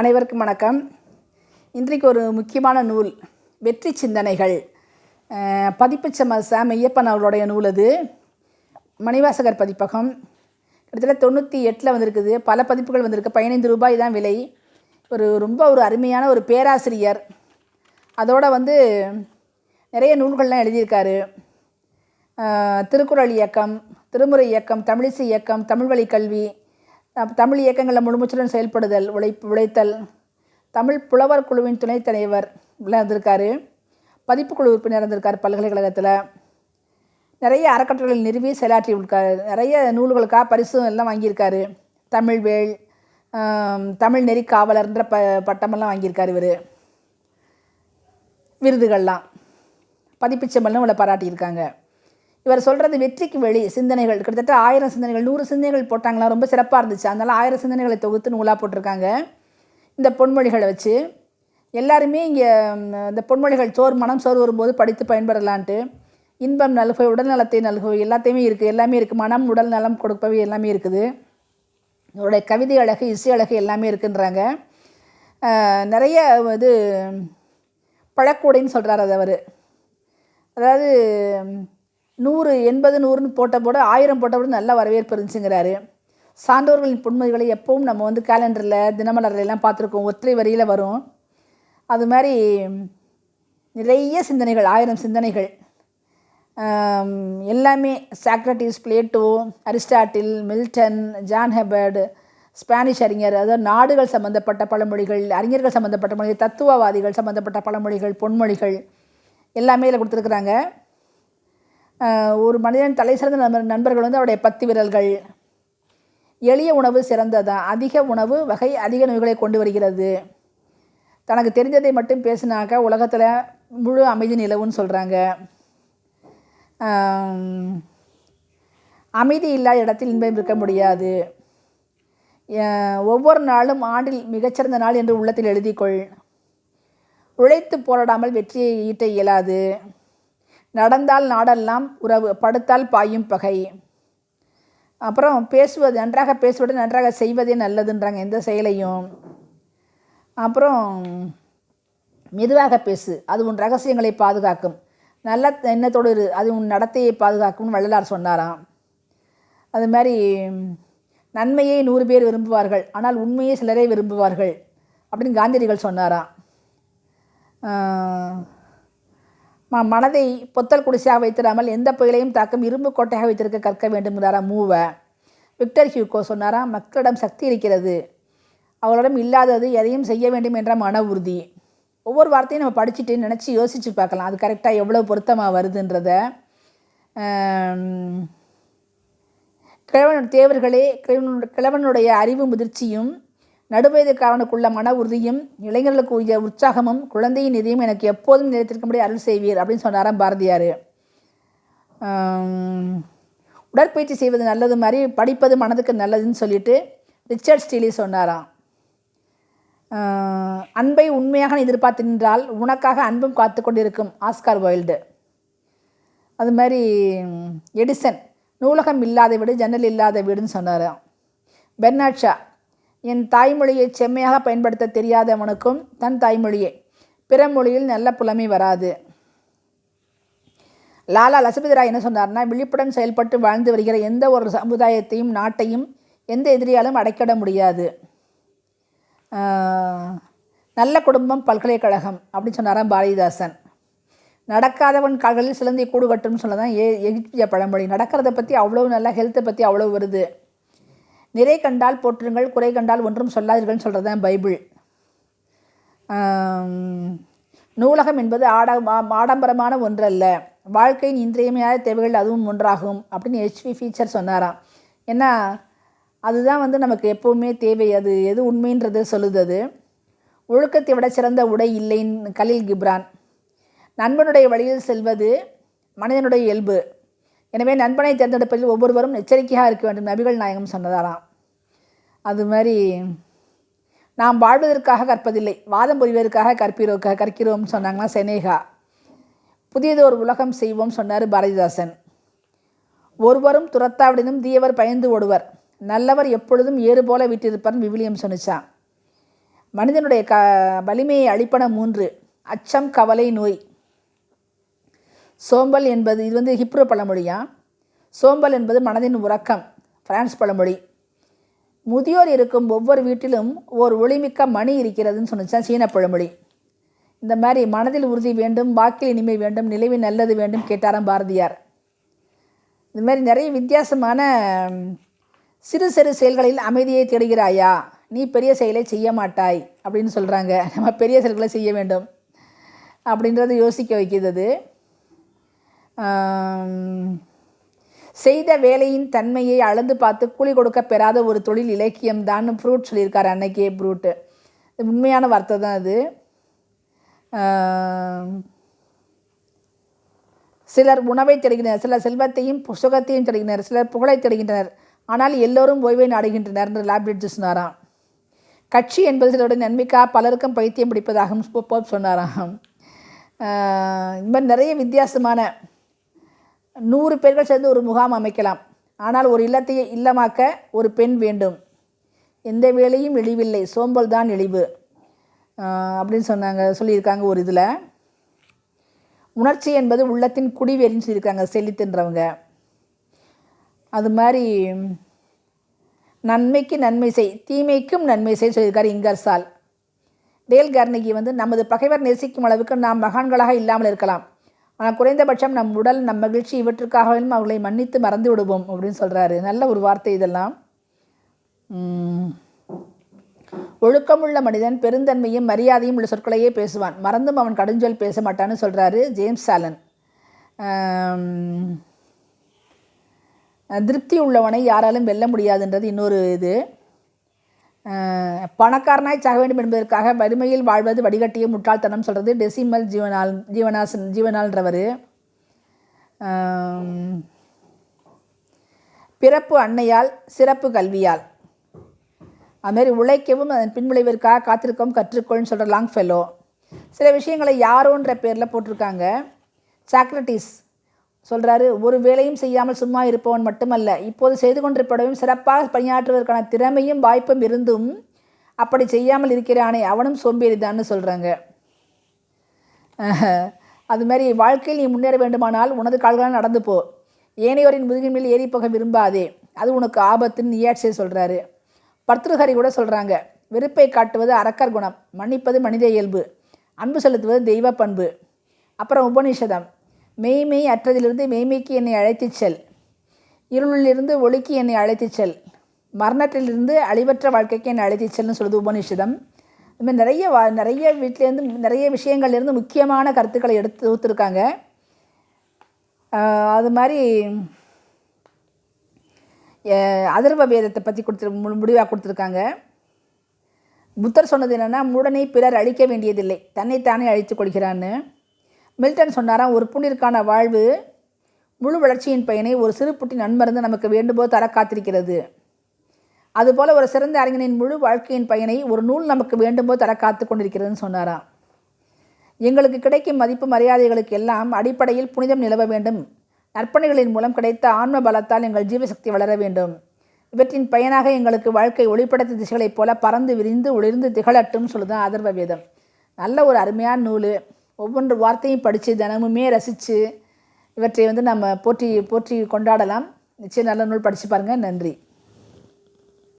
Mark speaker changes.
Speaker 1: அனைவருக்கும் வணக்கம். இன்றைக்கு ஒரு முக்கியமான நூல் வெற்றி சிந்தனைகள். பதிப்பு பதிப்புச் சம ச மெய்யப்பன் அவர்களுடைய நூல் அது. மணிவாசகர் பதிப்பகம். கிட்டத்தட்ட தொண்ணூற்றி எட்டில் வந்திருக்குது. பல பதிப்புகள் வந்திருக்கு. பதினைந்து ரூபாய் தான் விலை. ஒரு ரொம்ப ஒரு அருமையான ஒரு பேராசிரியர். அதோட வந்து நிறைய நூல்கள்லாம் எழுதியிருக்காரு. திருக்குறள் இயக்கம் திருமுறை இயக்கம் தமிழிசை இயக்கம் தமிழ்வழி கல்வி தமிழ் இயக்கங்களில் முழுமுச்சுடன் செயல்படுதல் உழைப்பு உழைத்தல். தமிழ் புலவர் குழுவின் துணைத் தலைவர் இப்படிலாம் இருந்திருக்காரு பதிப்புக்குழு உறுப்பினர் இருந்திருக்கார் பல்கலைக்கழகத்தில். நிறைய அறக்கட்டளைகள் நிறுவி செயலாற்றி இருக்காரு நிறைய நூல்களுக்காக பரிசும் எல்லாம் வாங்கியிருக்காரு. தமிழ்வேள் தமிழ் நெறி காவலர்ன்ற ப பட்டமெல்லாம் வாங்கியிருக்கார் இவர். விருதுகள்லாம். பதிப்புச்செம்மல்னு இவளை பாராட்டியிருக்காங்க. இவர் சொல்கிறது வெற்றிக்கு வெளி சிந்தனைகள். கிட்டத்தட்ட ஆயிரம் சிந்தனைகள் நூறு சிந்தனைகள் போட்டாங்களா? ரொம்ப சிறப்பாக இருந்துச்சு. அதனால் ஆயிரம் சிந்தனைகளை தொகுத்து நூலாக போட்டிருக்காங்க. இந்த பொன்மொழிகளை வச்சு. எல்லாருமே இங்கே இந்த பொன்மொழிகள் சோறு மனம் சோறு வரும்போது படித்து பயன்பெறலான்ட்டு. இன்பம் நல்குவை உடல்நலத்தை நல்குவை எல்லாத்தையுமே இருக்குது எல்லாமே இருக்குது மனம் உடல் நலம் கொடுப்பவை எல்லாமே இருக்குது. இவருடைய கவிதை அழகு இசை அழகு எல்லாமே இருக்குன்றாங்க. நிறைய இது பழக்கூடைன்னு சொல்கிறார் அது அவர். அதாவது நூறு எண்பது நூறுன்னு போட்ட போட ஆயிரம் போட்ட போட நல்ல வரவேற்பு இருந்துச்சுங்கிறாரு. சான்றோர்களின் பொன்மொழிகளை எப்பவும் நம்ம வந்து கேலண்டரில் தினமலர்ல எல்லாம் பார்த்துருக்கோம். ஒற்றை வரியில் வரும். அது மாதிரி நிறைய சிந்தனைகள் ஆயிரம் சிந்தனைகள். எல்லாமே Socrates Plato Aristotle Milton John Herbert Spanish அறிஞர் அதாவது நாடுகள் சம்பந்தப்பட்ட பழமொழிகள் அறிஞர்கள் சம்பந்தப்பட்ட மொழிகள் தத்துவவாதிகள் சம்பந்தப்பட்ட பழமொழிகள் பொன்மொழிகள் எல்லாமே இதில் கொடுத்துருக்குறாங்க. ஒரு மனிதன் தலை சிறந்த நண்பர் நண்பர்கள் வந்து அவருடைய பத்து விரல்கள். எளிய உணவு சிறந்ததான் அதிக உணவு வகை அதிக நோய்களை கொண்டு வருகிறது. தனக்கு தெரிஞ்சதை மட்டும் பேசினாக்க உலகத்தில் முழு அமைதி நிலவுன்னு சொல்கிறாங்க அமைதி இல்லாத இடத்தில் இன்பம் இருக்க முடியாது. ஒவ்வொரு நாளும் ஆண்டில் மிகச்சிறந்த நாள் என்று உள்ளத்தில் எழுதிக்கொள். உழைத்து போராடாமல் வெற்றியை ஈட்ட இயலாது. நடந்தால் நாடெல்லாம் உறவு படுத்தால் பாயும் பகை. அப்புறம் பேசுவது நன்றாக பேசுவது நன்றாக செய்வதே நல்லதுன்றாங்க எந்த செயலையும். அப்புறம் மெதுவாக பேசு அது உன் ரகசியங்களை பாதுகாக்கும். நல்ல எண்ணத்தோடு இரு அது உன் நடத்தையை பாதுகாக்கும்னு வள்ளலார் சொன்னாராம். அது மாதிரி நன்மையை நூறு பேர் விரும்புவார்கள் ஆனால் உண்மையை சிலரே விரும்புவார்கள் அப்படின்னு காந்தியடிகள் சொன்னாராம். மனதை பொத்தல் குடிசையாக வைத்திடாமல் எந்த புயலையும் தாக்கும் இரும்பு கோட்டையாக வைத்திருக்க கற்க வேண்டும்ங்கிறாராம் மூவ? விக்டர் ஹியூகோ சொன்னாராம் மக்களிடம் சக்தி இருக்கிறது. அவர்களிடம் இல்லாதது எதையும் செய்ய வேண்டும் என்ற மன உறுதி. ஒவ்வொரு வார்த்தையும் நம்ம படிச்சுட்டு நினச்சி யோசித்து பார்க்கலாம். அது கரெக்டாக எவ்வளோ பொருத்தமாக வருதுன்றத. கிழவன் தேவர்களே கிழவனு கிழவனுடைய அறிவு முதிர்ச்சியும் நடுவயதுக்காரனுக்குள்ள மன உறுதியும் இளைஞர்களுக்கு உரிய உற்சாகமும் குழந்தையின் நிதியும் எனக்கு எப்போதும் நிலைத்திருக்கும்படி அருள் செய்வீர் அப்படின்னு சொன்னாராம் பாரதியார். உடற்பயிற்சி செய்வது நல்லது மாதிரி படிப்பது மனதுக்கு நல்லதுன்னு சொல்லிட்டு ரிச்சர்ட் ஸ்டீலி சொன்னாராம். அன்பை உண்மையாக எதிர்பார்த்து நின்றால் உனக்காக அன்பும் காத்து கொண்டிருக்கும் ஆஸ்கார் வைல்டு. அது மாதிரி எடிசன் நூலகம் இல்லாத வீடு ஜன்னல் இல்லாத வீடுன்னு சொன்னாராம். பெர்னாட்ஷா என் தாய்மொழியை செம்மையாக பயன்படுத்த தெரியாதவனுக்கும் தன் தாய்மொழியை. பிற மொழியில் நல்ல புலமை வராது. லாலா லசபதி ராய் என்ன சொன்னார்னா விழிப்புடன் செயல்பட்டு வாழ்ந்து வருகிற எந்த ஒரு சமுதாயத்தையும் நாட்டையும் எந்த எதிரியாலும் அடைக்கிட முடியாது. நல்ல குடும்பம் பல்கலைக்கழகம் அப்படின்னு சொன்னாராம் பாரதிதாசன். நடக்காதவன் கால்களில் சிலந்தி கூடு கட்டும்னு சொல்லதான் ஏ எகிப்திய பழமொழி. நடக்கிறத பற்றி அவ்வளோ நல்லா ஹெல்த்தை பற்றி அவ்வளோ வருது. நிறை கண்டால் போற்றுங்கள் குறை கண்டால் ஒன்றும் சொல்லாதீர்கள்னு சொல்கிறது தான் பைபிள். நூலகம் என்பது ஆட ஆ- ஆடம்பரமான ஒன்றல்ல. வாழ்க்கையின் இன்றியமையாத தேவைகள் அதுவும் ஒன்றாகும் அப்படின்னு ஹெச்வி ஃபீச்சர் சொன்னாராம். ஏன்னா அதுதான் வந்து நமக்கு எப்போவுமே தேவை. அது எது உண்மைன்றது சொல்லுது அது ஒழுக்கத்தை விட சிறந்த உடை இல்லைன்னு கலில் கிப்ரான். நண்பனுடைய வழியில் செல்வது மனிதனுடைய இயல்பு. எனவே நண்பனை தேர்ந்தெடுப்பதில் ஒவ்வொருவரும் எச்சரிக்கையாக இருக்க வேண்டும். நபிகள் நாயகம் சொன்னதாராம் அது மாதிரி நாம் வாழ்வதற்காக கற்பதில்லை. வாதம் புரிவதற்காக கற்பீரோ கற்கிறோம்னு சொன்னாங்கன்னா செனேகா. புதியது ஒரு உலகம் செய்வோம் சொன்னார் பாரதிதாசன். ஒருவரும் துரத்தாவிடனும் தீயவர் பயந்து ஓடுவர். நல்லவர் எப்பொழுதும் ஏறு போல விட்டிருப்பார் விவிலியம் சொன்னிச்சான். மனிதனுடைய க வலிமையை அளிப்பன மூன்று. அச்சம் கவலை நோய். சோம்பல் என்பது இது வந்து ஹிப்ரோ பழமொழியா? சோம்பல் என்பது மனதின் உறக்கம் பிரான்ஸ் பழமொழி. முதியோர் இருக்கும் ஒவ்வொரு வீட்டிலும் ஓர் ஒளிமிக்க மணி இருக்கிறதுன்னு சொன்னிச்சான் சீன பழமொழி. இந்த மாதிரி மனதில் உறுதி வேண்டும் வாக்கில் இனிமை வேண்டும் நிலைவில் நல்லது வேண்டும் கேட்டாராம் பாரதியார். இந்த மாதிரி நிறைய வித்தியாசமான சிறு சிறு செயல்களில் அமைதியை தேடுகிறாயா? நீ பெரிய செயலை செய்ய மாட்டாய் அப்படின்னு சொல்கிறாங்க நம்ம பெரிய செயல்களை செய்ய வேண்டும் அப்படின்றது யோசிக்க வைக்கிறது. செய்த வேலையின் தன்மையை அளந்து பார்த்து கூலி கொடுக்க பெறாத ஒரு தொழில் இலக்கியம் தான் ப்ரூட் சொல்லியிருக்காரு அன்னைக்கே ப்ரூட்டு. உண்மையான வார்த்தை தான் அது. சிலர் உணவை தேடுகின்றனர் சிலர் செல்வத்தையும் சுகத்தையும் தேடுகின்றனர் சிலர் புகழை தேடுகின்றனர். ஆனால் எல்லோரும் ஓய்வை நாடுகின்றனர் என்று லேப்ரிட்ஜ் சொன்னாராம். கட்சி என்பது சிலருடைய நன்மைக்காக பலருக்கும் பைத்தியம் பிடிப்பதாகவும் போப் சொன்னாராம். இந்த மாதிரி நிறைய வித்தியாசமான நூறு பேர்கள் சேர்ந்து ஒரு முகாம் அமைக்கலாம். ஆனால் ஒரு இல்லத்தையே இல்லமாக்க ஒரு பெண் வேண்டும். எந்த வேலையும் இழிவில்லை. சோம்பல் தான் இழிவு. அப்படின்னு சொன்னாங்க சொல்லியிருக்காங்க ஒரு இதில். உணர்ச்சி என்பது உள்ளத்தின் குடிவேறின்னு சொல்லியிருக்காங்க செழித்துன்றவங்க. அது மாதிரி நன்மைக்கு நன்மை செய் தீமைக்கும் நன்மை செய் சொல்லியிருக்காரு இங்கர்சால் டேல் கார்னகி வந்து நமது பகைவர் நேசிக்கும் அளவுக்கு நாம் மகான்களாக இல்லாமல் இருக்கலாம். ஆனால் குறைந்தபட்சம் நம் உடல் நம் மகிழ்ச்சி இவற்றுக்காகவும் அவர்களை மன்னித்து மறந்து விடுவோம் அப்படின்னு சொல்கிறாரு நல்ல ஒரு வார்த்தை இதெல்லாம். ஒழுக்கமுள்ள மனிதன் பெருந்தன்மையும் மரியாதையும் உள்ள சொற்களையே பேசுவான். மறந்தும் அவன் கடுஞ்சொல் பேச மாட்டான்னு சொல்கிறாரு ஜேம்ஸ் சாலன். திருப்தி உள்ளவனை யாராலும் வெல்ல முடியாதுன்றது இன்னொரு இது. பணக்காரனாய் சாக வேண்டும் என்பதற்காக வறுமையில் வாழ்வது வடிகட்டிய முட்டாள்தனம் சொல்கிறது டெசிமல் ஜீவனால் ஜீவனாசன் ஜீவனால்ன்றவர். பிறப்பு அன்னையால் சிறப்பு கல்வியால். அதுமாரி உழைக்கவும் அதன் பின்விளைவிற்காக காத்திருக்கவும் கற்றுக்கொள்னு சொல்கிற லாங் ஃபெல்லோ சில விஷயங்களை யாரோன்ற பேரில் போட்டிருக்காங்க. சாக்ரட்டிஸ் சொல்கிறாரு ஒரு வேலையும் செய்யாமல் சும்மா இருப்பவன் மட்டுமல்ல. இப்போது செய்து கொண்டிருப்படவும் சிறப்பாக பணியாற்றுவதற்கான திறமையும் வாய்ப்பும் இருந்தும் அப்படி செய்யாமல் இருக்கிறானே அவனும் சோம்பேறிதான்னு சொல்கிறாங்க அது மாதிரி வாழ்க்கையில் நீ முன்னேற வேண்டுமானால் உனது கால்களால் நடந்து போ. ஏனையோரின் முதுகின் மேல் ஏறி போக விரும்பாதே. அது உனக்கு ஆபத்துன்னு நியாட்சியை சொல்கிறாரு பர்திருஹரி கூட சொல்கிறாங்க வெறுப்பை காட்டுவது அரக்கர் குணம் மன்னிப்பது மனித இயல்பு அன்பு செலுத்துவது தெய்வ பண்பு. அப்புறம் உபநிஷதம் மெய்மெய் அற்றதிலிருந்து மெய்மைக்கு என்னை அழைத்துச் செல். இருளிலிருந்து ஒளிக்கு என்னை அழைத்துச் செல். மரணத்திலிருந்து அழிவற்ற வாழ்க்கைக்கு என்னை அழைத்துச் செல்னு சொல்லுது உபநிஷதம். இது மாதிரி நிறைய வா நிறைய வீட்டிலேருந்து நிறைய விஷயங்கள்லேருந்து முக்கியமான கருத்துக்களை எடுத்து ஊற்றுருக்காங்க அது மாதிரி அதர்வ வேதத்தை பற்றி கொடுத்து மு- முடிவாக கொடுத்துருக்காங்க. புத்தர் சொன்னது என்னென்னா மூடனை பிறர் அழிக்க வேண்டியதில்லை. தன்னைத்தானே அழித்து கொள்கிறான்னு. மில்டன் சொன்னாராம் ஒரு புண்ணிற்கான வாழ்வு முழு வளர்ச்சியின் பயனை ஒரு சிறு புட்டி நன்மருந்து நமக்கு வேண்டும்போது தர காத்திருக்கிறது. அதுபோல் ஒரு சிறந்த அறிஞனின் முழு வாழ்க்கையின் பயனை ஒரு நூல் நமக்கு வேண்டும்போது தர காத்து கொண்டிருக்கிறதுன்னு சொன்னாராம் எங்களுக்கு கிடைக்கும் மதிப்பு மரியாதைகளுக்கு எல்லாம் அடிப்படையில் புனிதம் நிலவ வேண்டும். நற்பணிகளின் மூலம் கிடைத்த ஆன்ம பலத்தால் எங்கள் ஜீவசக்தி வளர வேண்டும். இவற்றின் பயனாக எங்களுக்கு வாழ்க்கை ஒளிப்படைத்த திசைகளைப் போல பறந்து விரிந்து ஒளிர்ந்து திகழட்டும் சொல்லுதான் அதர்வ வேதம். நல்ல ஒரு அருமையான நூல். ஒவ்வொன்று வார்த்தையும் படித்து தினமுமே ரசித்து இவற்றை வந்து நம்ம போற்றி போற்றி கொண்டாடலாம். நிச்சயம் நல்ல நூல் படித்து பாருங்கள் நன்றி.